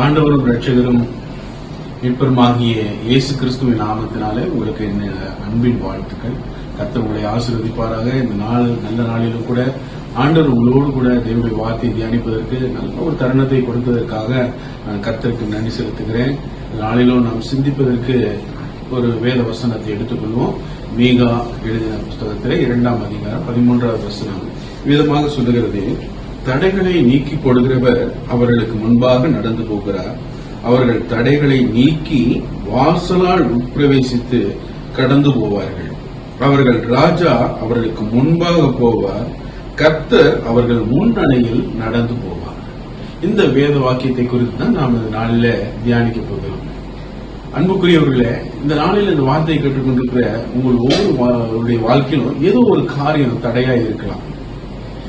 ஆண்டவரும் ரட்சகரும் மீட்பருமாகிய இயேசு கிறிஸ்துவின் நாமத்தினாலே உங்களுக்கு என்ன அன்பின் வாழ்த்துக்கள். கத்த உங்களை ஆசீர்வதிப்பாராக. இந்த நாள் நல்ல நாளிலும் கூட ஆண்டவர் உங்களோடு கூட தேவனுடைய வார்த்தையை தியானிப்பதற்கு நல்ல ஒரு தருணத்தை கொடுத்ததற்காக நான் கர்த்தருக்கு நன்றி செலுத்துகிறேன். நாளிலும் நாம் சிந்திப்பதற்கு ஒரு வேத வசனத்தை எடுத்துக்கொள்வோம். மீகா எழுதின புஸ்தகத்திலே இரண்டாம் அதிகாரம் பதிமூன்றாவது வசனம். விதமாக சொல்லுகிறது. தடைகளை நீக்கி கொடுக்கிறவர் அவர்களுக்கு முன்பாக நடந்து போகிறார். அவர்கள் தடைகளை நீக்கி வாசலால் உட்பிரவேசித்து கடந்து போவார்கள். அவர்கள் ராஜா அவர்களுக்கு முன்பாக போவார். கர்த்தர் அவர்கள் முன்னணியில் நடந்து போவார். இந்த வேத வாக்கியத்தை குறித்து தான் நாம் இந்த நாளில தியானிக்க போகிறோம். அன்புக்குரியவர்களே இந்த நாளில் இந்த வார்த்தையை கேட்டுக்கொண்டிருக்கிற உங்கள் ஒவ்வொரு வாழ்க்கையிலும் ஏதோ ஒரு காரியம் தடையா இருக்கலாம்.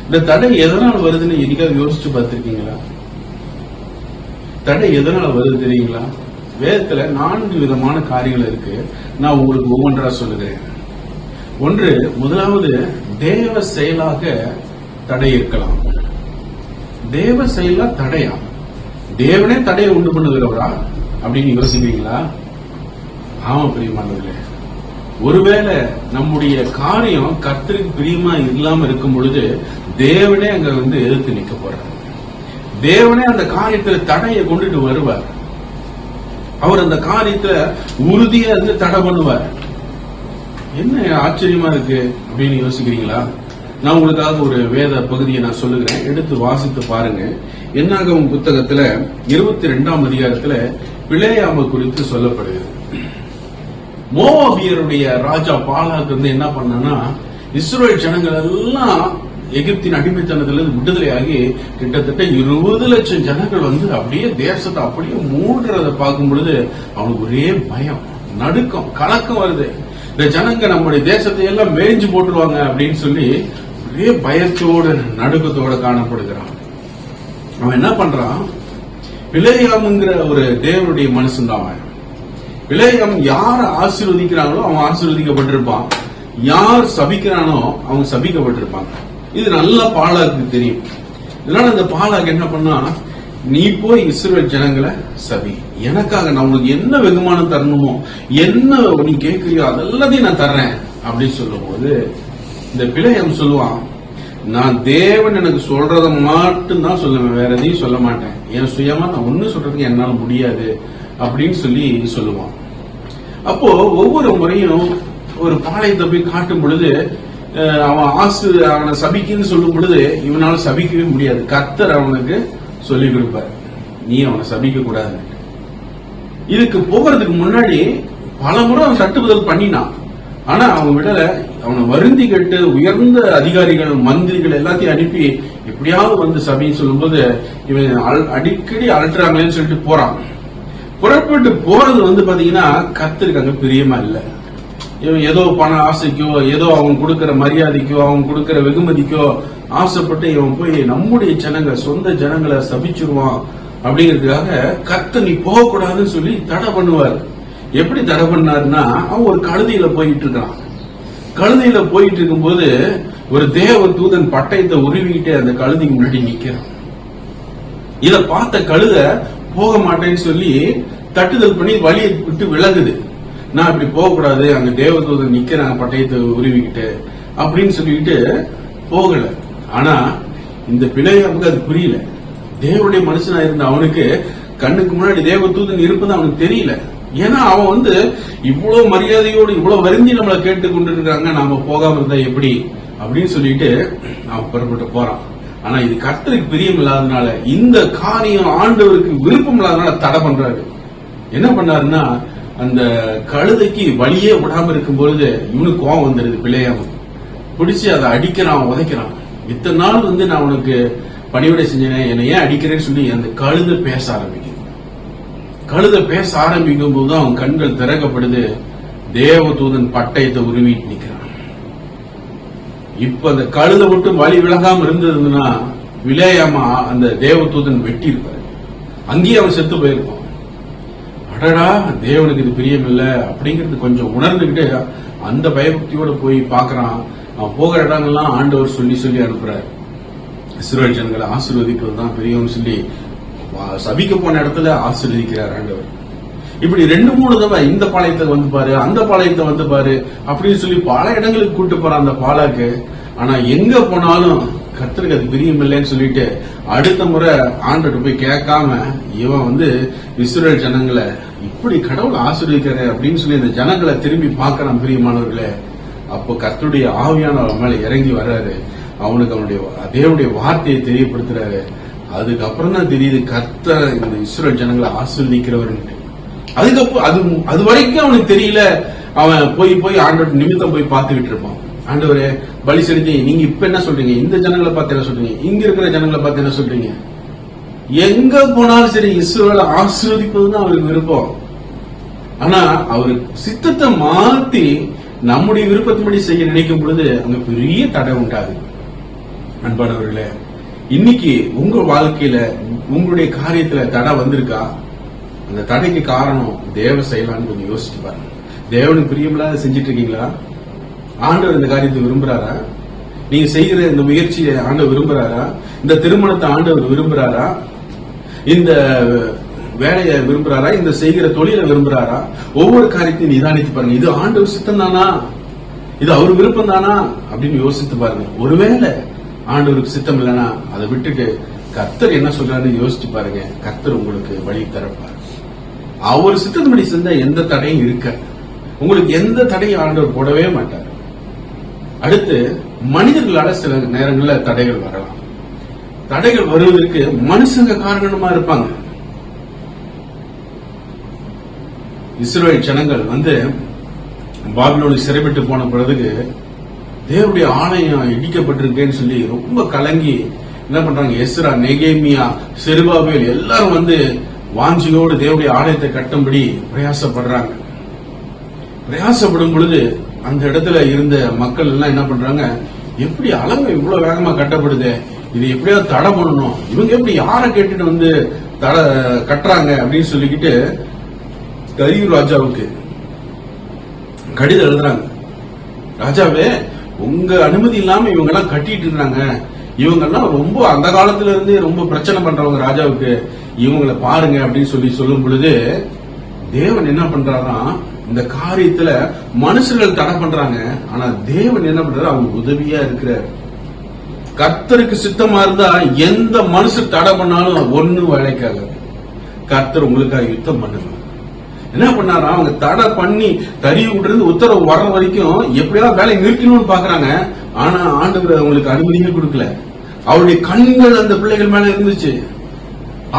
இந்த தடை எதனால் வருதுன்னு என்னைக்காவது யோசிச்சு பார்த்திருக்கீங்களா? தடை எதனால வருது தெரியுங்களா? வேதத்துல நான்கு விதமான காரியங்கள் இருக்கு. நான் உங்களுக்கு ஒவ்வொன்றா சொல்லுகிறேன். ஒன்று முதலாவது தேவ செயலாக தடை இருக்கலாம். தேவ செயலா தடையா? தேவனே தடையை உண்டு பண்ணுகிறவரா? அப்படின்னு யோசிக்கிறீங்களா? ஆமா பிரியமானவர்களே. ஒருவேளை நம்முடைய காரியம் கர்த்தருக்கு பிரியமா இல்லாம இருக்கும் பொழுது தேவனே அங்க வந்து எதிர்த்து நிக்க போறார். தேவனே அந்த காரியத்துல தடையை கொண்டுட்டு வருவார். அவர் அந்த காரியத்துல உறுதியா இருந்து தடை பண்ணுவார். என்ன ஆச்சரியமா இருக்கு அப்படின்னு யோசிக்கிறீங்களா? நான் உங்களுக்காக ஒரு வேத பகுதியை நான் சொல்லுகிறேன். எடுத்து வாசித்து பாருங்க. என்னாகும் புத்தகத்துல இருபத்தி ரெண்டாம் அதிகாரத்துல பிள்ளையாம குறித்து சொல்லப்படுகிறது. மோவாபியருடைய ராஜா பாலாக்கு வந்து என்ன பண்ணனா இஸ்ரேல் ஜனங்கள் எல்லாம் எகிப்தின் அடிமைத்தனத்திலிருந்து விடுதலையாகி கிட்டத்தட்ட இருபது லட்சம் ஜனங்கள் வந்து அப்படியே தேசத்தை அப்படியே மூடுறத பார்க்கும் பொழுது அவனுக்கு ஒரே பயம் நடுக்கம் கலக்கம் வருது. இந்த ஜனங்க நம்முடைய தேசத்தை எல்லாம் மேய்ஞ்சு போட்டுருவாங்க அப்படின்னு சொல்லி ஒரே பயத்தோட நடுக்கத்தோட காணப்படுகிறான். அவன் என்ன பண்றான்? பிழையாமுங்கிற ஒரு தேவனுடைய மனுஷன் தான் அவன் பிழையம் யார ஆசீர்வதிக்கிறாங்களோ அவன் ஆசீர்வதிக்கப்பட்டிருப்பான். யார் சபிக்கிறானோ அவன் சபிக்கப்பட்டிருப்பாங்க இது நல்ல பாலாக்கு தெரியும். இதனால இந்த பாலாக்கு என்ன பண்ணா நீ போய் இஸ்ரேல் ஜனங்களை சபி. எனக்காக நான் உனக்கு என்ன வெகுமானம் தரணுமோ என்ன நீ கேட்கறியோ அதெல்லாத்தையும் நான் தர்றேன் அப்படின்னு சொல்லும் போது இந்த பிழையம் சொல்லுவான் நான் தேவன் எனக்கு சொல்றத மட்டும் தான் சொல்லுவேன். வேற எதையும் சொல்ல மாட்டேன். என் சுயமா நான் ஒண்ணு சொல்றதுக்கு என்னால முடியாது. அப்படின்னு சொல்லி சொல்லுவான். அப்போ ஒவ்வொரு முறையும் ஒரு பாளையத்தை போய் காட்டும் பொழுது அஹ், அவன் ஆசு அவனை சபிக்குன்னு சொல்லும் பொழுது இவனால சபிக்கவே முடியாது. கத்தர் அவனுக்கு சொல்லி கொடுப்பார். நீ அவனை சபிக்க கூடாது. இதுக்கு போகிறதுக்கு முன்னாடி பல முறை அவன் தட்டுப்புதல் பண்ணினான். ஆனா அவன் விடல அவனை வருந்தி கட்டு உயர்ந்த அதிகாரிகள் மந்திரிகள் எல்லாத்தையும் அனுப்பி எப்படியாவது வந்து சபின்னு சொல்லும்போது இவன் அல்- அடிக்கடி அழட்டுறாங்களேன்னு சொல்லிட்டு போறான். புறப்பட்டு போறது வந்து பாத்தீங்கன்னா கர்த்தருக்கு அங்க பிரியமா இல்ல. ஏதோ பண ஆசைக்கோ ஏதோ அவன் கொடுக்கிற மரியாதைக்கோ அவன் கொடுக்கிற வெகுமதிக்கோ ஆசைப்பட்டு இவன் போய் நம்முடைய ஜனங்க சொந்த ஜனங்களை சபிச்சிருவான் அப்படிங்கிறதுக்காக கத்து நீ போகக்கூடாதுன்னு சொல்லி தடை பண்ணுவார். எப்படி தடை பண்ணாருன்னா அவன் ஒரு கழுதையில போயிட்டு இருக்கான். கழுதையில போயிட்டு இருக்கும்போது ஒரு தேவ தூதன் பட்டயத்தை உருவிக்கிட்டு அந்த கழுதைக்கு முன்னாடி நிக்கிறான். இத பார்த்த கழுத போக மாட்டேன்னு சொல்லி தட்டுதல் பண்ணி வழியை விட்டு விலகுது. நான் இப்படி போகக்கூடாது அந்த அங்க தேவதூதன் நிக்கிறாங்க பட்டயத்தை உருவிக்கிட்டு அப்படின்னு சொல்லிட்டு போகல. ஆனா இந்த பிள்ளைகளுக்கு அது புரியல. தேவனுடைய மனுஷனா இருந்த அவனுக்கு கண்ணுக்கு முன்னாடி தேவதூதன் இருப்பது அவனுக்கு தெரியல. ஏன்னா அவன் வந்து இவ்வளவு மரியாதையோடு இவ்வளவு வருந்தி நம்மளை கேட்டு கொண்டு இருக்காங்க நாம போகாம இருந்தா எப்படி? அப்படின்னு சொல்லிட்டு அவன் புறப்பட்டு போறான். ஆனா இது கர்த்தருக்கு பிரியம் இல்லாதனால இந்த காரியம் ஆண்டவருக்கு விருப்பம் இல்லாதனால தடை பண்றாரு. என்ன பண்ணாருன்னா அந்த கழுதைக்கு வழியே விடாம இருக்கும் பொழுது இவனுக்கு கோவம் வந்துருது பிள்ளையாம. பிடிச்சி அதை அடிக்கிறான் உதைக்கிறான். இத்தனை நாள் வந்து நான் உனக்கு பணிவிடை செஞ்சேன் என்னை ஏன் அடிக்கிறேன்னு சொல்லி அந்த கழுதை பேச ஆரம்பிக்குது. கழுதை பேச ஆரம்பிக்கும் போது அவன் கண்கள் திறக்கப்படுது. தேவதூதன் பட்டயத்தை உருவிட்டு நிற்கிறான். இப்ப அந்த கழுதை மட்டும் வழி விலகாம இருந்ததுன்னா விலேயாமா அந்த தேவதூதன் வெட்டி இருப்பாரு அங்கேயே அவன் செத்து போயிருப்பான். அடடா தேவனுக்கு இது பிரியம் அப்படிங்கிறது கொஞ்சம் உணர்ந்துகிட்டு அந்த பயபக்தியோட போய் பாக்குறான் அவன் போகிற இடங்கள்லாம் ஆண்டவர் சொல்லி சொல்லி அனுப்புறாரு. இஸ்ரோல் ஜனங்களை ஆசீர்வதிப்பது தான் பெரியவன் சொல்லி சபிக்க போன இடத்துல ஆசீர்வதிக்கிறார் ஆண்டவர். இப்படி ரெண்டு மூணு தடவை இந்த பாளையத்தை வந்து பாரு அந்த பாளையத்தை வந்து பாரு அப்படின்னு சொல்லி பல இடங்களுக்கு கூட்டு போற அந்த பாலாக்கு. ஆனா எங்க போனாலும் கத்திரிக்கு அது பிரியமில்லைன்னு சொல்லிட்டு அடுத்த முறை ஆண்டுட்டு போய் கேட்காம இவன் வந்து இஸ்ரேல் ஜனங்களை இப்படி கடவுள் ஆசீர்வதிக்கிறாரு அப்படின்னு சொல்லி இந்த ஜனங்களை திரும்பி பார்க்கறான் பிரியமானவர்களே அப்போ கத்துடைய ஆவியானவர் மேல இறங்கி வர்றாரு. அவனுக்கு அவனுடைய தேவனுடைய வார்த்தையை தெரியப்படுத்துறாரு. அதுக்கப்புறம் தான் தெரியுது கர்த்தர் இந்த இஸ்ரேல் ஜனங்களை ஆசீர்வதிக்கிறவர்னு. அதுக்கப்புறம் அது அது வரைக்கும் அவனுக்கு தெரியல. அவன் போய் போய் ஆண்டவர் நிமித்தம் போய் பார்த்துக்கிட்டு இருப்பான். ஆண்டவரே பலி செலுத்தி நீங்க இப்ப என்ன சொல்றீங்க? இந்த ஜனங்களை பார்த்து என்ன சொல்றீங்க? இங்க இருக்கிற ஜனங்களை பார்த்து என்ன சொல்றீங்க? எங்க போனாலும் சரி இஸ்ரோல ஆசீர்வதிப்பது அவருக்கு விருப்பம். ஆனா அவர் சித்தத்தை மாத்தி நம்முடைய விருப்பத்தின்படி செய்ய நினைக்கும் பொழுது அங்க பெரிய தடை உண்டாது அன்பானவர்களே இன்னைக்கு உங்க வாழ்க்கையில உங்களுடைய காரியத்துல தடை வந்திருக்கா? அந்த தடைக்கு காரணம் தேவ செயலான்னு கொஞ்சம் யோசிச்சு பாருங்க. தேவனுக்கு பிரியமில்லாத செஞ்சுட்டு இருக்கீங்களா ஆண்டவர் இந்த காரியத்தை விரும்புறாரா? நீங்க செய்கிற இந்த முயற்சியை ஆண்டவர் விரும்புறாரா? இந்த திருமணத்தை ஆண்டவர் விரும்புறாரா? இந்த வேலையை விரும்புறாரா? இந்த செய்கிற தொழிலை விரும்புறாரா? ஒவ்வொரு காரியத்தையும் நிதானித்து பாருங்க. இது ஆண்டவர் சித்தம் தானா இது அவர் விருப்பம் தானா அப்படின்னு யோசித்து பாருங்க. ஒருவேளை ஆண்டவருக்கு சித்தம் இல்லைன்னா அதை விட்டுட்டு கர்த்தர் என்ன சொல்றாருன்னு யோசிச்சு பாருங்க. கர்த்தர் உங்களுக்கு வழி தரப்பார். அவர் சித்தத்தின்படி செஞ்ச எந்த தடையும் இருக்க. உங்களுக்கு எந்த தடையும் ஆண்டவர் போடவே மாட்டார். அடுத்து மனிதர்களால சில நேரங்கள்ல தடைகள் வரலாம். தடைகள் வருவதற்கு மனுஷங்க காரணமா இருப்பாங்க. இஸ்ரோல் ஜனங்கள் வந்து பாபிலோனுக்கு சிறைப்பட்டு போன பிறகு தேவருடைய ஆலயம் இடிக்கப்பட்டிருக்கேன்னு சொல்லி ரொம்ப கலங்கி என்ன பண்றாங்க எஸ்ரா நெகேமியா செருபாபேல் எல்லாரும் வந்து வாஞ்சியோடு தேவடைய ஆலயத்தை கட்டும்படி பிரயாசப்படுறாங்க. பிரயாசப்படும் பொழுது அந்த இடத்துல இருந்த மக்கள் எல்லாம் என்ன பண்றாங்க எப்படி அளவு இவ்வளவு வேகமா கட்டப்படுது இது எப்படியாவது தடை பண்ணணும் இவங்க எப்படி யாரை கேட்டுட்டு வந்து தடை கட்டுறாங்க அப்படின்னு சொல்லிக்கிட்டு கரியூர் ராஜாவுக்கு கடிதம் எழுதுறாங்க. ராஜாவே உங்க அனுமதி இல்லாம இவங்க எல்லாம் கட்டிட்டு இருந்தாங்க. இவங்க எல்லாம் ரொம்ப அந்த காலத்துல இருந்து ரொம்ப பிரச்சனை பண்றவங்க ராஜாவுக்கு. இவங்களை பாருங்க அப்படின்னு சொல்லி சொல்லும் பொழுது தேவன் என்ன பண்றாராம் இந்த காரியத்துல மனுஷர்கள் தடை பண்றாங்க. ஆனா தேவன் என்ன பண்றாரு? அவங்க உதவியா இருக்கிறார். கர்த்தருக்கு சித்தமா இருந்தா எந்த மனுஷன் தடை பண்ணாலும் ஒன்னும் வேலைக்காக கர்த்தர் உங்களுக்காக யுத்தம் பண்ணுங்க. என்ன பண்ணாரா? அவங்க தடை பண்ணி தறி விட்டுருந்து உத்தரவு வர்ற வரைக்கும் எப்படியாவது வேலையை நிறுத்தணும்னு பாக்குறாங்க. ஆனா ஆண்டவர் அவங்களுக்கு அனுமதியே கொடுக்கல. அவருடைய கண்கள் அந்த பிள்ளைகள் மேல இருந்துச்சு.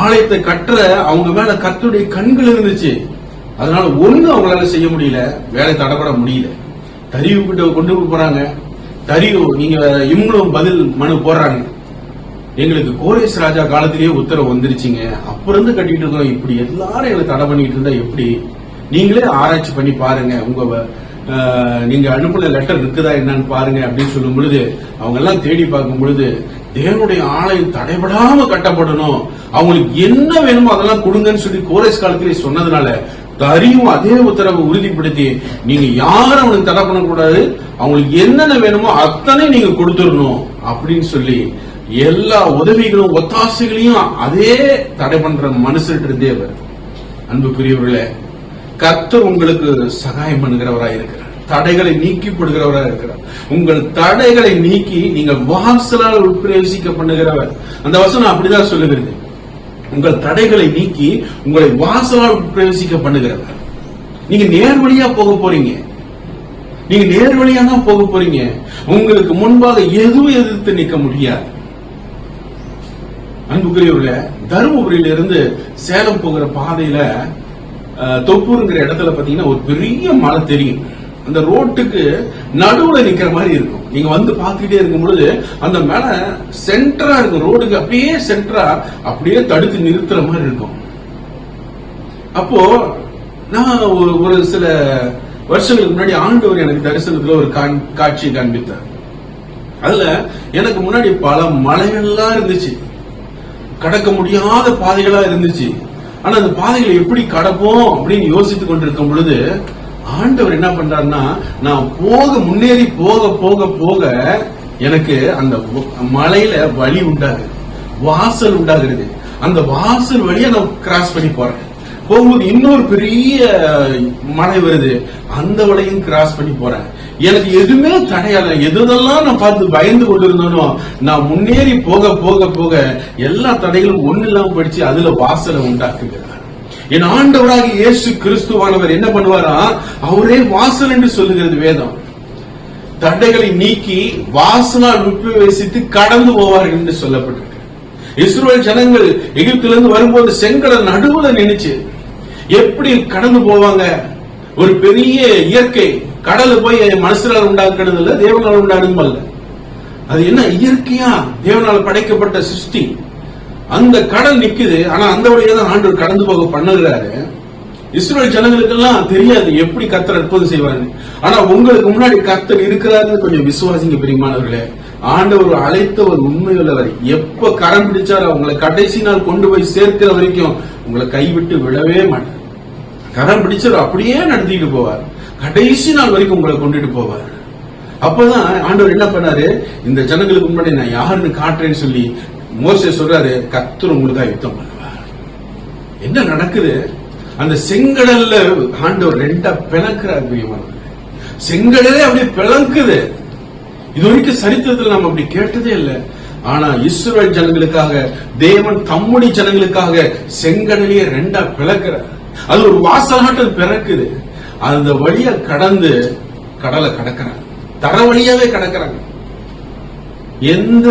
ஆலயத்தை கட்டுற அவங்க மேல கத்துடைய கண்கள் இருந்துச்சு. அதனால ஒண்ணு அவங்களால செய்ய முடியல. வேலை தடப்பட முடியல. தறிவு கிட்ட கொண்டு போறாங்க. தறிவு நீங்க இவங்களும் பதில் மனு போடுறாங்க. எங்களுக்கு கோரேஸ் ராஜா காலத்திலேயே உத்தரவு வந்துருச்சுங்க. அப்புறம் இருந்து கட்டிட்டு இருக்கோம். இப்படி எல்லாரும் எங்களை தடை பண்ணிட்டு இருந்தா எப்படி? நீங்களே ஆராய்ச்சி பண்ணி பாருங்க. உங்க நீங்க அனுப்புன லெட்டர் இருக்குதா என்னன்னு பாருங்க அப்படின்னு சொல்லும் பொழுது அவங்க எல்லாம் தேடி பார்க்கும் பொழுது தேவனுடைய ஆலயம் தடைபடாம கட்டப்படணும். அவங்களுக்கு என்ன வேணுமோ அதெல்லாம் கொடுங்கன்னு சொல்லி கோரேஸ் காலத்திலே சொன்னதுனால தரியும் அதே உத்தரவை உறுதிப்படுத்தி நீங்க யாரும் அவனுக்கு தடை பண்ணக்கூடாது. அவங்களுக்கு என்னென்ன வேணுமோ அத்தனை நீங்க கொடுத்துடணும் அப்படின்னு சொல்லி எல்லா உதவிகளும் ஒத்தாசைகளையும் அதே தடை பண்ற மனுஷன் இருந்தே அவர். அன்புக்குரியவர்களே கர்த்தர் உங்களுக்கு சகாயம் பண்ணுகிறவராக இருக்கிறார். தடைகளை நீக்கி கொடுக்கிறவராக இருக்கிறார். உங்கள் தடைகளை நீக்கி நீங்கள் வாசலால் உட்பிரவேசிக்க பண்ணுகிறவர். அந்த வசனம் அப்படிதான் சொல்லுகிறது. உங்கள் தடைகளை நீக்கி உங்களை வாசலால் பிரவேசிக்க பண்ணுகிறவர். நீங்க நேர்வழியா போக போறீங்க. நீங்க நேர்வழியா தான் போக போறீங்க. உங்களுக்கு முன்பாக எதுவும் எதிர்த்து நிற்க முடியாது. அன்புக்குரியவர்கள தருமபுரியில இருந்து சேலம் போகிற பாதையில அஹ், தொப்பூருங்கிற இடத்துல பாத்தீங்கன்னா ஒரு பெரிய மலை தெரியும். அந்த ரோட்டுக்கு நடுவுல நிக்கிற மாதிரி இருக்கும். நீங்க வந்து பாத்துட்டே இருக்கும் பொழுது அந்த மேல சென்டரா இருக்கும். ரோடுக்கு அப்படியே சென்டரா அப்படியே தடுத்து நிறுத்துற மாதிரி இருக்கும். அப்போ நான் ஒரு ஒரு சில வருஷங்களுக்கு முன்னாடி ஆண்டவர் எனக்கு தரிசனத்துல ஒரு காண்- காட்சி காண்பித்தார். அதுல எனக்கு முன்னாடி பல மலைகள்லாம் இருந்துச்சு. கடக்க முடியாத பாதைகளா இருந்துச்சு. ஆனா அந்த பாதைகளை எப்படி கடப்போம் அப்படின்னு யோசித்துக் கொண்டிருக்கும் பொழுது ஆண்டவர் என்ன பண்றாருன்னா நான் போக முன்னேறி போக போக போக எனக்கு அந்த மலையில வழி உண்டாகுது. வாசல் உண்டாகிறது. அந்த வாசல் வழியை நான் கிராஸ் பண்ணி போறேன். போகும்போது இன்னொரு பெரிய மலை வருது. அந்த வழியும் கிராஸ் பண்ணி போறேன். எனக்கு எதுவுமே தடையால எதுதெல்லாம் நான் பார்த்து பயந்து கொண்டிருந்தனோ நான் முன்னேறி போக போக போக எல்லா தடைகளும் ஒண்ணு இல்லாம போயிடுச்சு. அதுல வாசலை உண்டாக்குகிறார். என் ஆண்டவராக இயேசு கிறிஸ்துவானவர் என்ன பண்ணுவாரா? அவரே வாசல் என்று சொல்லுகிறது வேதம். தடைகளை நீக்கி வாசனால் உபயோகித்து கடந்து போவார்கள் என்று சொல்லப்பட்டிருக்கு. இஸ்ரோல் ஜனங்கள் எகிப்திலிருந்து வரும்போது செங்கடல் நடுவுல நினைச்சு எப்படி கடந்து போவாங்க? ஒரு பெரிய இயற்கை. கடல் போய் மனுஷனால் உண்டாக்குறது இல்ல தேவனால் உண்டானதும் அல்ல. அது என்ன இயற்கையா? தேவனால் படைக்கப்பட்ட சிருஷ்டி. அந்த கடல் நிக்குது. ஆனா அந்த வழியா தான் ஆண்டவர் கடந்து போக பண்ணுகிறாரு. இஸ்ரேல் ஜனங்களுக்கெல்லாம் தெரியாது எப்படி கத்தர் அற்புதம் செய்வாரு ஆனா உங்களுக்கு முன்னாடி கத்தர் இருக்கிறாருன்னு கொஞ்சம் விசுவாசிங்க பிரியமானவர்களே. ஆண்டவர் அழைத்த ஒரு உண்மையுள்ளவர் எப்ப கரம் பிடிச்சாரோ உங்களை கடைசி நாள் கொண்டு போய் சேர்க்கிற வரைக்கும் உங்களை கைவிட்டு விடவே மாட்டார். கரம் பிடிச்சவர் அப்படியே நடத்திட்டு போவார். கடைசி நாள் வரைக்கும் உங்களை கொண்டுட்டு போவார். அப்பதான் ஆண்டவர் என்ன பண்ணாரு? இந்த ஜனங்களுக்கு முன்னாடி நான் யாருன்னு காட்டுறேன்னு சொல்லி மோசே சொல்றாரு கர்த்தர் உங்களுக்காக யுத்தம் பண்ணுவார். என்ன நடக்குது? அந்த செங்கடல்ல ஆண்டவர் ரெண்டா பிளக்குறார் செங்கடலே அப்படியே பிளக்குது. இது வரைக்கும் சரித்திரத்தில் நம்ம அப்படி கேட்டதே இல்லை. ஆனா இஸ்ரோல் ஜனங்களுக்காக தேவன் தம்முடைய ஜனங்களுக்காக செங்கடலையே ரெண்டா பிளக்கிறார். அது ஒரு வாசலாட்டம் பிறக்குது. அந்த வழிய கடந்து கடலை கடக்கிறாங்க. தர வழியாவே கடக்கிறாங்க. எந்த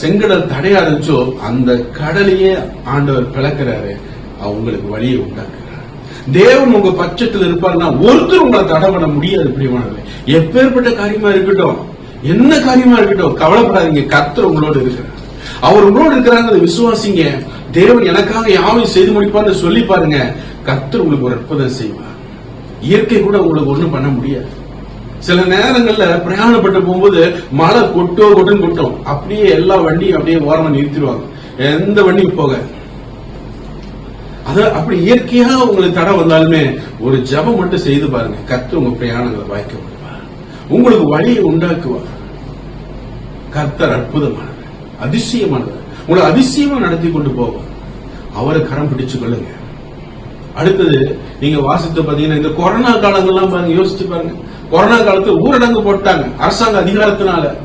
செங்கடல் தடையா இருந்துச்சோ அந்த கடலையே ஆண்டவர் பிளக்கிறாரு. அவங்களுக்கு வழியை உண்டாக்குறாரு. தேவன் உங்க பட்சத்தில் இருப்பாருன்னா ஒருத்தர் உங்களை தடை பண்ண முடியாது பிரியமானவர்களே. எப்பேற்பட்ட காரியமா இருக்கட்டும் என்ன காரியமா இருக்கட்டும் கவலைப்படாதீங்க. கர்த்தர் உங்களோட இருக்கிறார். அவர் உங்களோட இருக்கிறாங்க விசுவாசிங்க. தேவன் எனக்காக யாவையும் செய்து முடிப்பார்னு சொல்லி பாருங்க. கர்த்தர் உங்களுக்கு ஒரு அற்புதம் செய்வார். இயற்கை கூட உங்களுக்கு ஒண்ணும் பண்ண முடியாது. சில நேரங்கள்ல பிரயாணப்பட்டு போகும்போது மழை கொட்டோ கொட்டுன்னு கொட்டும். அப்படியே எல்லா வண்டியும் அப்படியே ஓரமா நிறுத்திடுவாங்க. எந்த வண்டியும் போக. அத அப்படி இயற்கையா உங்களுக்கு தடை வந்தாலுமே ஒரு ஜெபம் மட்டும் செய்து பாருங்க. கத்து உங்க பிரயாணங்களை வாய்க்க விடுவார் உங்களுக்கு வழியை உண்டாக்குவார் கர்த்தர் அற்புதமானவர் அதிசயமானவர். உங்களை அதிசயமா நடத்தி கொண்டு போவார். அவரை கரம் பிடிச்சு கொள்ளுங்க. அடுத்தது நீங்க வாசித்து பாத்தீங்கன்னா இந்த கொரோனா காலங்கள்லாம் பாருங்க யோசிச்சு பாருங்க. கொரோனா காலத்துல ஊரடங்கு போட்டாங்க. அரசாங்க அதிகாரத்தினால.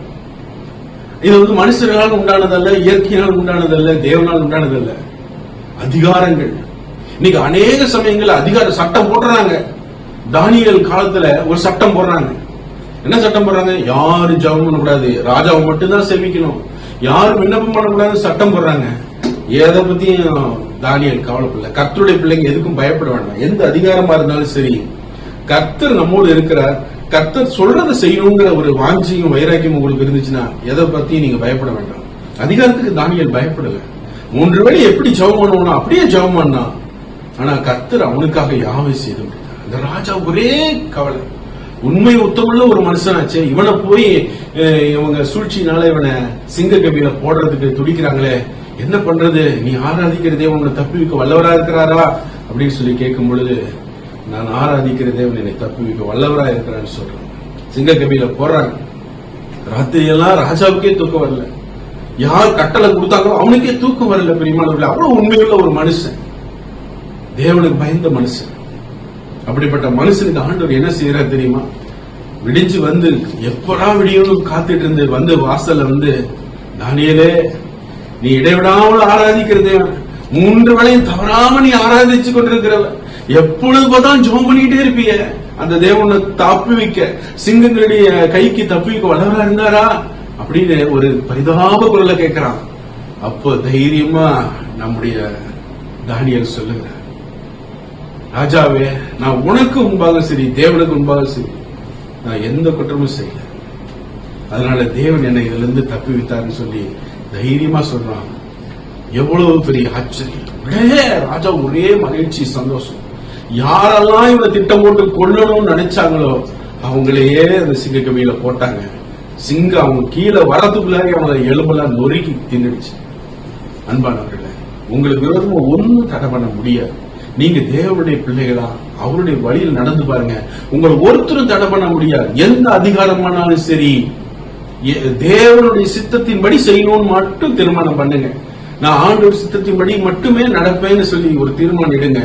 இது வந்து மனுஷர்களால் உண்டானதல்ல இயற்கையினால் உண்டானதல்ல தேவனால் உண்டானதல்ல. அதிகாரங்கள். இன்னைக்கு அநேக சமயங்கள்ல அதிகார சட்டம் போடுறாங்க தானியல் காலத்துல ஒரு சட்டம் போடுறாங்க. என்ன சட்டம் போடுறாங்க? யாரு ஜெபம் பண்ணக்கூடாது? ராஜாவை மட்டும்தான் சேமிக்கணும் யாரும் விண்ணப்பம் பண்ணக்கூடாது சட்டம் போடுறாங்க. எதை பத்தியும் தானியல் கவலைப்படல. கர்த்தருடைய பிள்ளைங்க எதுக்கும் பயப்பட வேண்டாம். எந்த அதிகாரமா இருந்தாலும் சரி. கர்த்தர் நம்மோடு இருக்கிறார் கர்த்தர் சொல்றதை செய்யணுங்கிற ஒரு வாஞ்சியும் வைராக்கியம் உங்களுக்கு இருந்துச்சுன்னா எதை பத்தியும் நீங்க பயப்பட வேண்டாம். அதிகாரத்துக்கு தானியல் பயப்படல. மூன்று வேளை எப்படி ஜெபம் பண்ணுவோம் அப்படியே ஜெபம் பண்ணா. ஆனா கர்த்தர் அவனுக்காக யாவை செய்து முடித்தார்? இந்த ராஜா ஒரே கவலை. உண்மை உத்தமுள்ள ஒரு மனுஷனாச்சே இவனை போய் இவங்க சூழ்ச்சினால இவனை சிங்க கம்பியில போடுறதுக்கு துடிக்கிறாங்களே என்ன பண்றது? நீ ஆராதிக்கிற தேவன் உன்னை தப்பிக்க வல்லவரா இருக்கிறாரா? அப்படின்னு சொல்லி கேட்கும் பொழுது நான் ஆராதிக்கிற தேவன் என்னை தப்புவிக்க வல்லவரா இருக்கிறான்னு சொல்றேன். சிங்க கபியில போடுறாங்க ராஜாவுக்கே தூக்கம் வரல. யார் கட்டளை கொடுத்தாங்களோ அவனுக்கே தூக்கம் வரல பிரியமானவர்களே அவ்வளவு உண்மையுள்ள ஒரு மனுஷன். தேவனுக்கு பயந்த மனுஷன். அப்படிப்பட்ட மனுஷனுக்கு ஆண்டவர் என்ன செய்யறாரு தெரியுமா? விடிஞ்சு வந்து எப்படா விடியும் காத்துட்டு இருந்து வந்து வாசல்ல வந்து தானியலே நீ இடைவிடாமல் ஆராதிக்கிறதே மூன்று வேளையும் தவறாம நீ ஆராதிச்சு கொண்டிருக்கிறவன். எப்பொழுது பார்த்தாலும் பண்ணிக்கிட்டே பண்ணிட்டே அந்த தேவனை தப்பி வைக்க சிங்கங்களுடைய கைக்கு தப்பி வைக்க வளரா இருந்தாரா? அப்படின்னு ஒரு பரிதாப குரல்ல கேட்கிறான். அப்போ தைரியமா நம்முடைய தானியல் சொல்லுகிறார். ராஜாவே நான் உனக்கு முன்பாக சரி தேவனுக்கு முன்பாக சரி. நான் எந்த குற்றமும் செய்யல. அதனால தேவன் என்னை இதுல இருந்து தப்பி வைத்தாருன்னு சொல்லி தைரியமா சொல்றான். எவ்வளவு பெரிய ஆச்சரியம். ஒரே ராஜா ஒரே மகிழ்ச்சி சந்தோஷம். யாரெல்லாம் இவனை திட்டம் போட்டு கொல்லணும்னு நினைச்சாங்களோ அவங்களையே அந்த சிங்க கவியில போட்டாங்க. சிங்கம் அவங்க கீழே வரதுக்குள்ளாரி அவங்கள எலும்பெல்லாம் நொறுக்கி தின்னுடுச்சு. அன்பானவர்களே உங்களுக்கு விரோதமா ஒன்றும் தடை பண்ண முடியாது. நீங்க தேவனுடைய பிள்ளைகளா அவருடைய வழியில் நடந்து பாருங்க. உங்களை ஒருத்தரும் தடை பண்ண முடியாது. எந்த அதிகாரமானாலும் சரி தேவனுடைய சித்தத்தின்படி செய்யணும்னு மட்டும் திருமணம் பண்ணுங்க. நான் ஆண்டவர் சித்தத்தின்படி மட்டுமே நடப்பேன்னு சொல்லி ஒரு தீர்மானம் எடுங்க.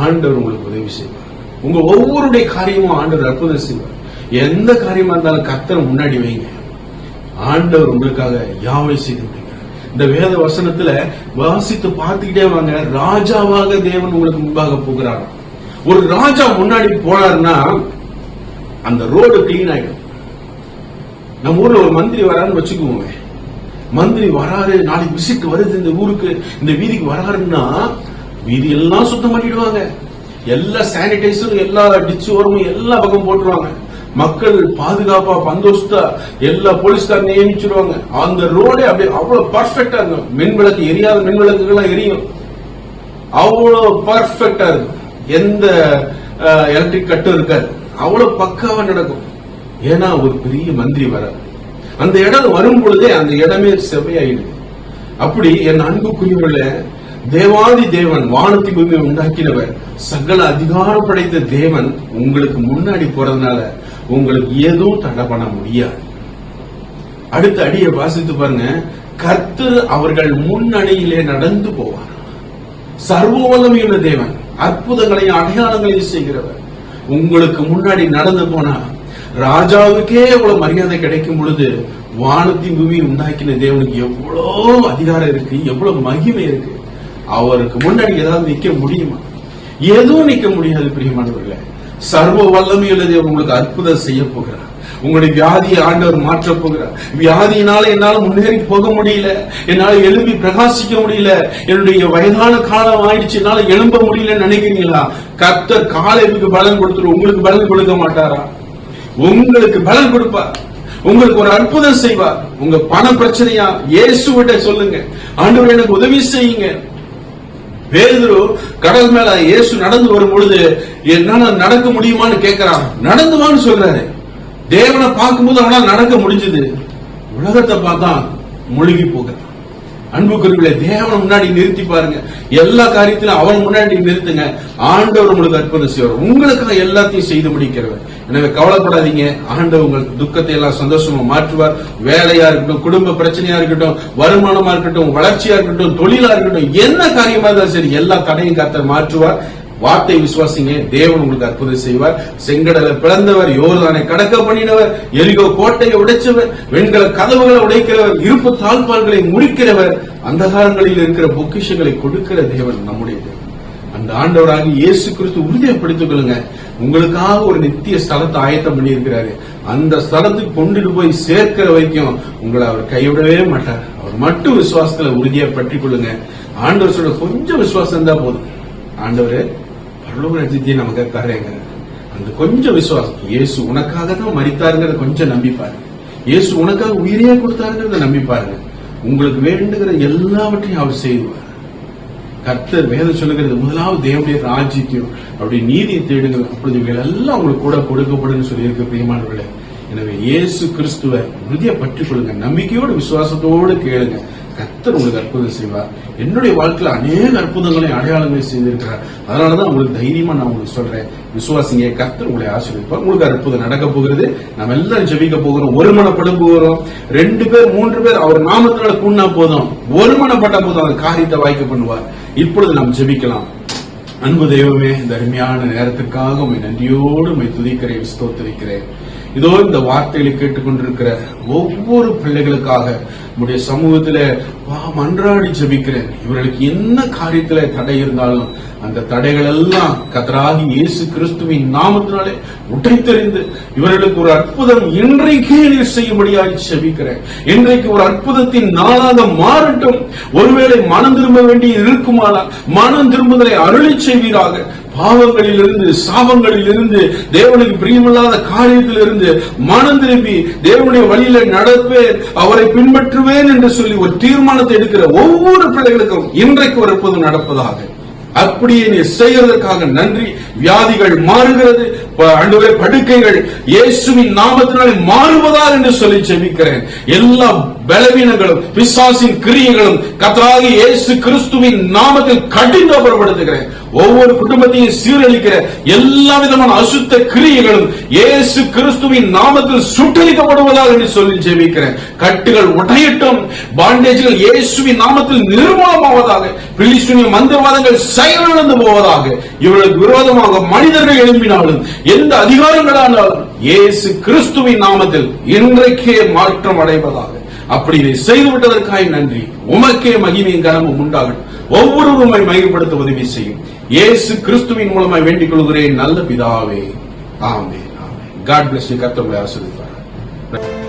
ஆண்டவர் உங்களுக்கு உதவி செய்வார். உங்க ஒவ்வொருடைய காரியமும் ஆண்டவர் அற்புதம் செய்வார். எந்த காரியமா இருந்தாலும் கர்த்தர் முன்னாடி வைங்க. ஆண்டவர் உங்களுக்காக யாவை செய்து முடிக்கிறார். இந்த வேத வசனத்துல வாசித்து பார்த்துக்கிட்டே வாங்க. ராஜாவாக தேவன் உங்களுக்கு முன்பாக போகிறார். ஒரு ராஜா முன்னாடி போனார்னா அந்த ரோடு கிளீன் ஆயிடும். நம்ம ஊர்ல ஒரு மந்திரி வரான்னு வச்சுக்குவோமே மந்திரி வராரு நாளைக்கு விசிட் வருது இந்த ஊருக்கு இந்த வீதிக்கு வராருன்னா வீதி எல்லாம் சுத்தம் பண்ணிடுவாங்க. எல்லா சானிடைசரும் எல்லா டிச்சு ஓரமும் எல்லா பக்கம் போட்டுருவாங்க. மக்கள் பாதுகாப்பா பந்தோஸ்தா எல்லா போலீஸ்கார் நியமிச்சிருவாங்க. அந்த ரோடே அப்படியே அவ்வளவு பர்ஃபெக்டா இருக்கும். மின் விளக்கு எரியாத மின் விளக்குகள்லாம் எரியும் அவ்வளவு பர்ஃபெக்டா இருக்கும். எந்த எலக்ட்ரிக் கட்டும் இருக்காது. அவ்வளவு பக்காவா நடக்கும். ஏன்னா ஒரு பெரிய மந்திரி வர அந்த இடம் வரும் பொழுதே அந்த இடமே செவ்வையாயிடுது அப்படி என் அன்புக்குரியவர்களே தேவாதி தேவன் வானத்தி பூமியை உண்டாக்கினவர். சகல அதிகாரம் படைத்த தேவன் உங்களுக்கு முன்னாடி போறதுனால உங்களுக்கு எதுவும் தடை பண்ண முடியாது. அடுத்த அடியை வாசித்து பாருங்க. கர்த்தர் அவர்கள் முன்னணியிலே நடந்து போவார். சர்வ வல்லமையுள்ள தேவன் அற்புதங்களையும் அடையாளங்களையும் செய்கிறவர். உங்களுக்கு முன்னாடி நடந்து போனா ராஜாவுக்கே எவ்வளவு மரியாதை கிடைக்கும் பொழுது வானத்தின் பூமி உண்டாக்கின தேவனுக்கு எவ்வளவு அதிகாரம் இருக்கு எவ்வளவு மகிமை இருக்கு. அவருக்கு முன்னாடி ஏதாவது நிக்க முடியுமா? எதுவும் நிக்க முடியாது பிரியமானவர்களே சர்வ வல்லமையுள்ள தேவன் உங்களுக்கு அற்புதம் செய்ய போகிறார். உங்களுடைய வியாதியை ஆண்டவர் மாற்ற போகிறார். வியாதியினால என்னால முன்னேறி போக முடியல. என்னால எழும்பி பிரகாசிக்க முடியல. என்னுடைய வயதான காலம் ஆயிடுச்சு. என்னால எழும்ப முடியலன்னு நினைக்கிறீங்களா? கர்த்தர் காலைக்கு பலன் கொடுத்துரு உங்களுக்கு பலன் கொடுக்க மாட்டாரா? உங்களுக்கு பலன் கொடுப்பார். உங்களுக்கு ஒரு அற்புதம் செய்வார். உங்க பண பிரச்சனையா? இயேசுவிட்ட சொல்லுங்க. ஆண்டவர் எனக்கு உதவி செய்யுங்க. பேதுரு கடல் மேல இயேசு நடந்து வரும் பொழுது என்னால நடக்க முடியுமான்னு கேட்கிறான் நடந்துவான்னு சொல்றாரு. தேவனை பார்க்கும்போது அவனால நடக்க முடிஞ்சது. உலகத்தை பார்த்தா முழுகி போகிறான் அன்புக்குரியவர்களே தேவனை முன்னாடி நிறுத்தி பாருங்க. எல்லா காரியத்திலும் அவன் முன்னாடி நிறுத்துங்க. ஆண்டவர் உங்களுக்கு அற்புதம் செய்வார். உங்களுக்காக எல்லாத்தையும் செய்து முடிக்கிறவர். எனவே கவலைப்படாதீங்க. ஆண்டவர் உங்கள் துக்கத்தை எல்லாம் சந்தோஷமா மாற்றுவார். வேலையா இருக்கட்டும் குடும்ப பிரச்சனையா இருக்கட்டும் வருமானமா இருக்கட்டும் வளர்ச்சியா இருக்கட்டும் தொழிலா இருக்கட்டும் என்ன காரியமா இருந்தாலும் சரி எல்லா தடையும் கர்த்தர் மாற்றுவார். வார்த்தை விசுவாசிங்க தேவன் உங்களுக்கு அற்புதம் செய்வார். செங்கடலை பிளந்தவர் யோர்தானை கடக்க பண்ணினவர் எரிகோ கோட்டையை உடைச்சவர் வெண்கல கதவுகளை உடைக்கிறவர் இருப்பு தாழ்பால்களை முடிக்கிறவர் அந்தகாரங்களில் இருக்கிற பொக்கிஷங்களை கொடுக்கிற தேவன் நம்முடைய தேவன். அந்த ஆண்டவராக இயேசு கிறிஸ்து உறுதியப்படுத்திக் கொள்ளுங்க. உங்களுக்காக ஒரு நித்திய ஸ்தலத்தை ஆயத்தம் பண்ணி இருக்கிறாரு அந்த ஸ்தலத்துக்கு கொண்டுட்டு போய் சேர்க்கிற வரைக்கும் உங்களை அவர் கைவிடவே மாட்டார். அவர் மட்டும் விசுவாசத்துல உறுதியா பற்றி கொள்ளுங்க. ஆண்டவர் சொல்ல கொஞ்சம் விசுவாசம் தான் போதும். ஆண்டவரே அவ்வளவு ரஜித்தியை நமக்கு தரேங்க அந்த கொஞ்சம் விசுவாசம். இயேசு உனக்காக தான் மறித்தாருங்கிறத கொஞ்சம் நம்பி பாருங்க. இயேசு உனக்காக உயிரையே கொடுத்தாருங்கிறத நம்பி பாருங்க. உங்களுக்கு வேண்டுகிற எல்லாவற்றையும் அவர் செய்வார். கர்த்தர் வேதம் சொல்லுகிறது முதலாவது தேவனுடைய ராஜ்யத்தையும் அப்படி நீதியை தேடுங்கள். அப்படி இவைகள் எல்லாம் உங்களுக்கு கூட கொடுக்கப்படும் சொல்லி இருக்க பிரியமானவர்களே. எனவே இயேசு கிறிஸ்துவ உறுதியை பற்றி கொள்ளுங்க நம்பிக்கையோடு விசுவாசத்தோடு கேளுங்க. கத்தர் உங்களுக்கு அற்புதம் செய்வார். என்னுடைய வாழ்க்கையில அநேக அற்புதங்களை அடையாளங்களை செய்திருக்கிறார். அதனாலதான் உங்களுக்கு தைரியமா நான் உங்களுக்கு சொல்றேன். விசுவாசிங்க கத்தர் உங்களை ஆசீர்வதிப்பார். உங்களுக்கு அற்புதம் நடக்க போகிறது. நம்ம எல்லாம் ஜெபிக்க போகிறோம். ஒருமனப்படும் போகிறோம். ரெண்டு பேர் மூன்று பேர் அவர் நாமத்தினால கூண்ணா போதும். ஒருமனப்பட்ட போதும். அவர் காரியத்தை வாய்க்க பண்ணுவார். இப்பொழுது நாம் ஜெபிக்கலாம். அன்பு தெய்வமே இந்த அருமையான நேரத்துக்காக உண்மை நன்றியோடு உண்மை துதிக்கிறேன் ஸ்தோத்திரிக்கிறேன். இதோ இந்த வார்த்தைகளை கேட்டுக்கொண்டிருக்கிற ஒவ்வொரு பிள்ளைகளுக்காக உடைய சமூகத்துல வா மன்றாடி ஜபிக்கிறேன். இவர்களுக்கு என்ன காரியத்துல தடை இருந்தாலும் அந்த தடைகள் எல்லாம் கதராகி இயேசு கிறிஸ்துவின் நாமத்தினாலே உடைத்தெறிந்து இவர்களுக்கு ஒரு அற்புதம் இன்றைக்கே நீர் செய்யும்படியாக செபிக்கிறேன் இன்றைக்கு ஒரு அற்புதத்தின் நாளாக மாறட்டும். ஒருவேளை மனம் திரும்ப வேண்டி இருக்குமானால் மனம் திரும்புதலை அருளி செய்வீராக. பாவங்களில் இருந்து சாபங்களில் இருந்து தேவனுக்கு பிரியமில்லாத காரியத்திலிருந்து மனம் திரும்பி தேவனுடைய வழியில நடப்பேன் அவரை பின்பற்றுவேன் என்று சொல்லி ஒரு தீர்மானத்தை எடுக்கிற ஒவ்வொரு பிள்ளைகளுக்கும் இன்றைக்கு ஒரு எப்போதும் நடப்பதாக. அப்படியே நீ செய்யறதற்காக நன்றி. வியாதிகள் மாறுகிறது ஆண்டவரே படுக்கைகள் இயேசுவின் நாமத்தினாலே மாறுவதா என்று சொல்லி ஜெபிக்கிறேன். எல்லா பலவீனங்களும் பிசாசின் கிரியைகளும் கத்தராகி இயேசு கிறிஸ்துவின் நாமத்தில் கடினப்படுத்துகிறேன் ஒவ்வொரு குடும்பத்தையும் சீரழிக்கிற எல்லா விதமான அசுத்த கிரியைகளும் இயேசு கிறிஸ்துவின் நாமத்தில் சுட்டளிக்கப்படுவதாக என்று சொல்லி ஜெபிக்கிறேன். கட்டுகள் உடையட்டும் பாண்டேஜ்கள் இயேசுவின் நாமத்தில் நிர்மூலமாவதாக பிலிஸ்துனிய மந்திரவாதங்கள் செயலிழந்து போவதாக இவர்களுக்கு விரோதமாக மனிதர்கள் எழும்பினாலும் எந்த அதிகாரங்களானாலும் இயேசு கிறிஸ்துவின் நாமத்தில் இன்றைக்கே மாற்றம் அடைவதாக. அப்படி இதை செய்து விட்டதற்காக நன்றி. உமக்கே மகிமையின் கனமும் உண்டாகட்டும். ஒவ்வொருவருமை மகிழ்படுத்த உதவி செய்யும். இயேசு கிறிஸ்துவின் மூலமாய் வேண்டிக் கொள்கிறேன். நல்ல பிதாவே. ஆமே ஆமே காட் பிளஸ் கத்தவங்களை ஆசிரியப்பார்